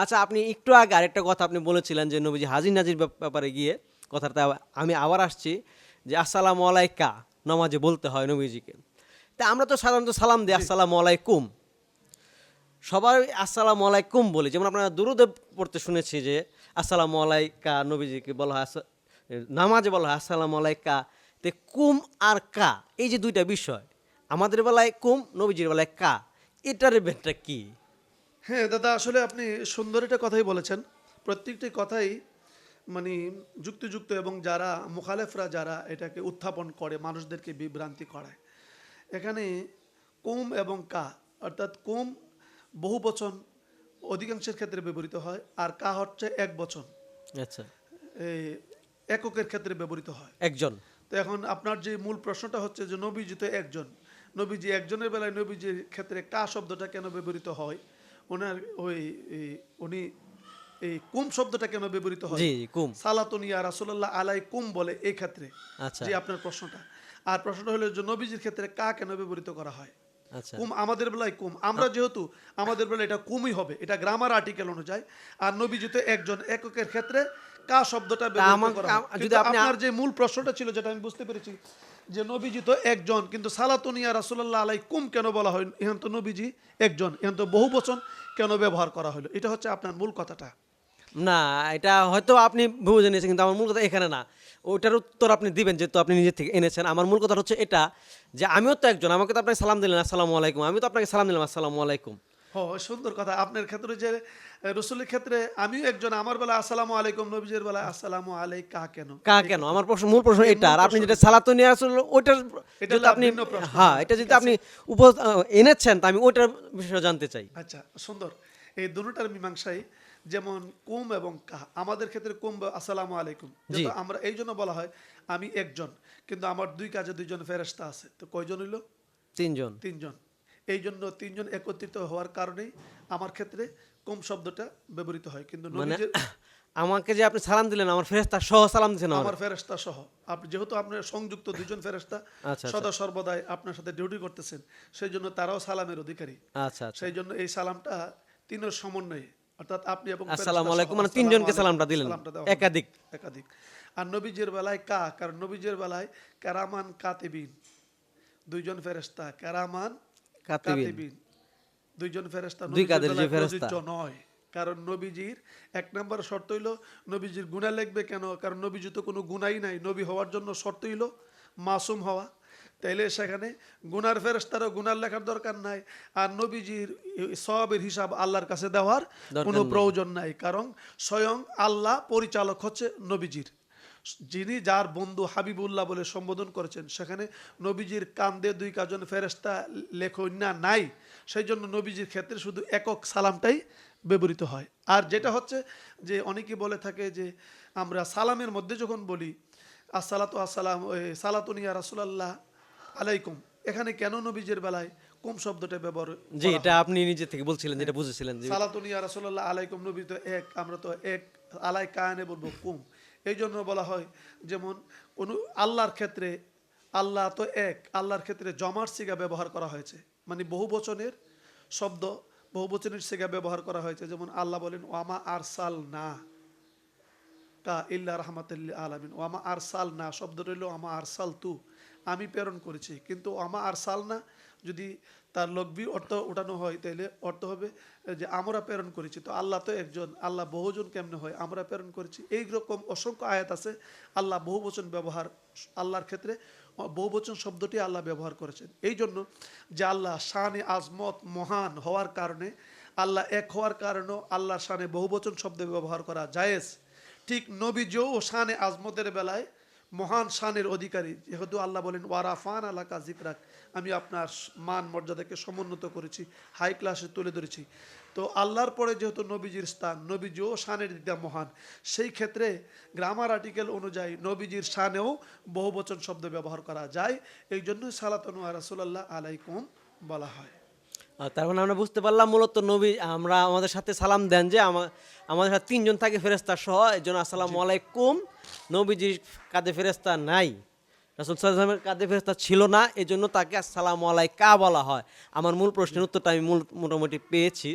আচ্ছা আপনি একটু আগে আরেকটা কথা আপনি বলেছিলেন যে নবীজি হাজির নাজির ব্যাপারে গিয়ে কথাটা আমি আবার আসছি যে আসসালামু আলাইকা নমাজে বলতে হয় নবীজিকে। তা আমরা তো সাধারণত সালাম দিই আসসালামু আলাইকুম। সবাই আসসালামু আলাইকুম বলি। যেমন আপনারা দুরুদে পড়তে শুনেছি যে আসসালামু আলাইকা নবীজিকে বলা হয় আস- নামাজে বলা হয় আসসালামু আলাইকা। তে কুম আর কা এই যে দুইটা বিষয় আমাদের বেলায় কুম নবীজির বেলায় কা এটার বেটটা কি? হ্যাঁ দাদা আসলে আপনি সুন্দর একটা কথাই বলেছেন। প্রত্যেকটি কথাই মানে যুক্তিযুক্ত এবং যারা মুখালেফরা যারা এটাকে উত্থাপন করে মানুষদেরকে বিভ্রান্তি করায়। এখানে কুম এবং কা অর্থাৎ কুম বহু বচন অধিকাংশের ক্ষেত্রে ব্যবহৃত হয় আর কা হচ্ছে এক বচন। আচ্ছা। এই এককের ক্ষেত্রে ব্যবহৃত হয়। একজন। তো এখন আপনার যে মূল প্রশ্নটা হচ্ছে যে নবীজি তো একজন। নবীজি একজনের বেলায় নবীজির ক্ষেত্রে কা শব্দটা কেন ব্যবহৃত হয়? ওনার ওই উনি এই কুম শব্দটা কেন ব্যবহৃত হয়? জি কুম। সালাতুনিয়া রাসুল্লাহ আলাই কুম বলে এই ক্ষেত্রে। আচ্ছা। যে আপনার প্রশ্নটা। আর প্রশ্নটা হলো যে নবীজির ক্ষেত্রে কা কেন ব্যবহৃত করা হয়? আচ্ছা। কুম আমাদের বেলায় কুম। আমরা যেহেতু আমাদের বেলায় এটা কুমই হবে এটা গ্রামার আর্টিকেল অনুযায়ী। আর নবীজি তো একজন এককের ক্ষেত্রে কা শব্দটা ব্যবহৃত করা হয়। যদি আপনার যে মূল প্রশ্নটা ছিল যেটা আমি বুঝতে পেরেছি যে নবীজি তো একজন, কিন্তু সালাতুনিয়া রাসূলুল্লাহ আলাই কুম কেন বলা হয়? এখন তো নবীজি একজন এখন তো বহু বচন কেন ব্যবহার করা হলো? এটা হচ্ছে আপনার মূল কথাটা। না, এটা হয়তো আপনি বুঝে নিয়েছেন কিন্তু আমার মূল কথা এখানে না। ওইটার উত্তর আপনি দিবেন, যেহেতু আপনি নিজের থেকে এনেছেন। আমার মূল কথা হচ্ছে এটা, যে আমিও তো একজন, আমাকে তো আপনাকে সালাম দিলেন, আসসালামু আলাইকুম। আমি তো আপনাকে সালাম দিলাম, আসসালামু আলাইকুম। হ সুন্দর কথা। আপনার ক্ষেত্রে যে রসুলের ক্ষেত্রে আমিও একজন আমার বেলা আসসালামু আলাইকুম নবীজির বেলা আসসালামু আলাইকা কেন? কা কেন? আমার প্রশ্ন মূল প্রশ্ন এটা। আর আপনি যেটা সালাতো নিয়ে আসলে ওইটার যদি আপনি হ্যাঁ এটা যদি আপনি উপ এনেছেন তা আমি ওইটার বিষয়ে জানতে চাই। আচ্ছা সুন্দর। এই দুটার মীমাংসাই যেমন কুম এবং কা। আমাদের ক্ষেত্রে কুম বা আসসালামু আলাইকুম। আমরা এই জন্য বলা হয় আমি একজন। কিন্তু আমার দুই কাজে দুইজন ফেরেস্তা আছে। তো কয়জন হইল? তিনজন। তিনজন। এই জন্য তিনজন একত্রিত হওয়ার কারণেই আমার ক্ষেত্রে কুম শব্দটা ব্যবহৃত হয়। কিন্তু মানে আমাকে যে আপনি সালাম দিলেন আমার ফেরেস্তা সহ সালাম দিয়েছেন আমার ফেরেস্তা সহ। আপনি যেহেতু আপনার সংযুক্ত দুইজন ফেরেস্তা আচ্ছা, সদা সর্বদাই আপনার সাথে ডিউটি করতেছেন সেই জন্য তারাও সালামের অধিকারী। আচ্ছা আচ্ছা। সেই জন্য এই সালামটা তিনের সমন্বয়ে অর্থাৎ আপনি এবং আসসালামু আলাইকুম মানে তিনজনকে সালামটা দিলেন। একাধিক। একাধিক। আর নবীজের বেলায় কা? কারণ নবীজের বেলায় কারামান কাতিবিন দুইজন ফেরেস্তা কারামান কাতিবিন। কাতিবিন। দুইজন ফেরেস্তা দুই কাদের যে ফেরেশতা। নয়। কারণ নবীজির এক নম্বর শর্ত হইল নবীজির গুণা লিখবে কেন? কারণ নবীজি তো কোনো গুণাই নাই। নবী হওয়ার জন্য শর্ত হইল মাসুম হওয়া। তাইলে সেখানে গুনার ফেরেস্তারও গুনার লেখার দরকার নাই আর নবীজির সবের হিসাব আল্লাহর কাছে দেওয়ার কোনো প্রয়োজন নাই। কারণ স্বয়ং আল্লাহ পরিচালক হচ্ছে নবীজির। যিনি যার বন্ধু হাবিবুল্লাহ বলে সম্বোধন করেছেন সেখানে নবীজির কান্দে দুই কাজন ফেরেস্তা লেখন্যা নাই। সেই জন্য নবীজির ক্ষেত্রে শুধু একক সালামটাই ব্যবহৃত হয়। আর যেটা হচ্ছে যে অনেকে বলে থাকে যে আমরা সালামের মধ্যে যখন বলি আসসালাতু আসসালাম সালাতুনিয়া রাসুলাল্লাহ আলাইকুম এখানে কেন নবীজের বেলায় কুম শব্দটা ব্যবহার জি এটা আপনি নিজে থেকে বলছিলেন যেটা বুঝেছিলেন সালাতুনিয়া রাসূলুল্লাহ আলাইকুম নবী তো এক আমরা তো এক আলাই কায়নে বলব কুম। এই জন্য বলা হয়, যেমন কোনো আল্লাহর ক্ষেত্রে, আল্লাহ তো এক, আল্লাহর ক্ষেত্রে জমার সিগা ব্যবহার করা হয়েছে। মানে বহু বচনের শব্দ, বহু বচনের সিগা ব্যবহার করা হয়েছে। যেমন আল্লাহ বলেন, ওয়ামা আরসাল না কা ইল্লা রহমাতুল্লিল আলমিন। ওয়ামা আরসাল না শব্দ রইল আমা আরসাল তু আমি প্রেরণ করেছি। কিন্তু আমা আরসাল না, যদি তার লগ্বি অর্থ উঠানো হয় তাহলে অর্থ হবে যে আমরা প্রেরণ করেছি। তো আল্লাহ তো একজন, আল্লাহ বহুজন কেমনে হয়? আমরা প্রেরণ করেছি। এই রকম অসংখ্য আয়াত আছে, আল্লাহ বহুবচন ব্যবহার, আল্লাহর ক্ষেত্রে বহুবচন শব্দটি আল্লাহ ব্যবহার করেছেন। এই জন্য যে আল্লাহ শানে আজমত মহান হওয়ার কারণে, আল্লাহ এক হওয়ার কারণেও আল্লাহর শানে বহুবচন শব্দ ব্যবহার করা জায়েজ। ঠিক নবী নবীজও শানে আজমতের বেলায় মহান শানের অধিকারী, যেহেতু আল্লাহ বলেন ওয়ারাফান আলাকা জিকরাক আমি আপনার মান মর্যাদাকে সমুন্নত করেছি, হাই ক্লাসে তুলে ধরেছি। তো আল্লাহর পরে যেহেতু নবীজির স্থান, নবীজিও শানের দিক দিয়ে মহান। সেই ক্ষেত্রে গ্রামার আর্টিকেল অনুযায়ী নবীজির শানেও বহুবচন শব্দ ব্যবহার করা যায়। এই জন্য সালাতনু রাসুলাল্লাহ আলাইকুম বলা হয়। তার মানে আমরা বুঝতে পারলাম মূলত নবী আমরা আমাদের সাথে সালাম দেন যে আমাদের সাথে তিনজন থাকে ফেরেস্তা সহ এই জন্য আসসালাম আলাইকুম। নবীজির কাঁধে ফেরেস্তা নাই। রাসুল সাল্লামের কাঁধে ফেরেস্তা ছিল না এই জন্য তাকে আসসালাম আলাইকা বলা হয়। আমার মূল প্রশ্নের উত্তরটা আমি মূল মোটামুটি পেয়েছি।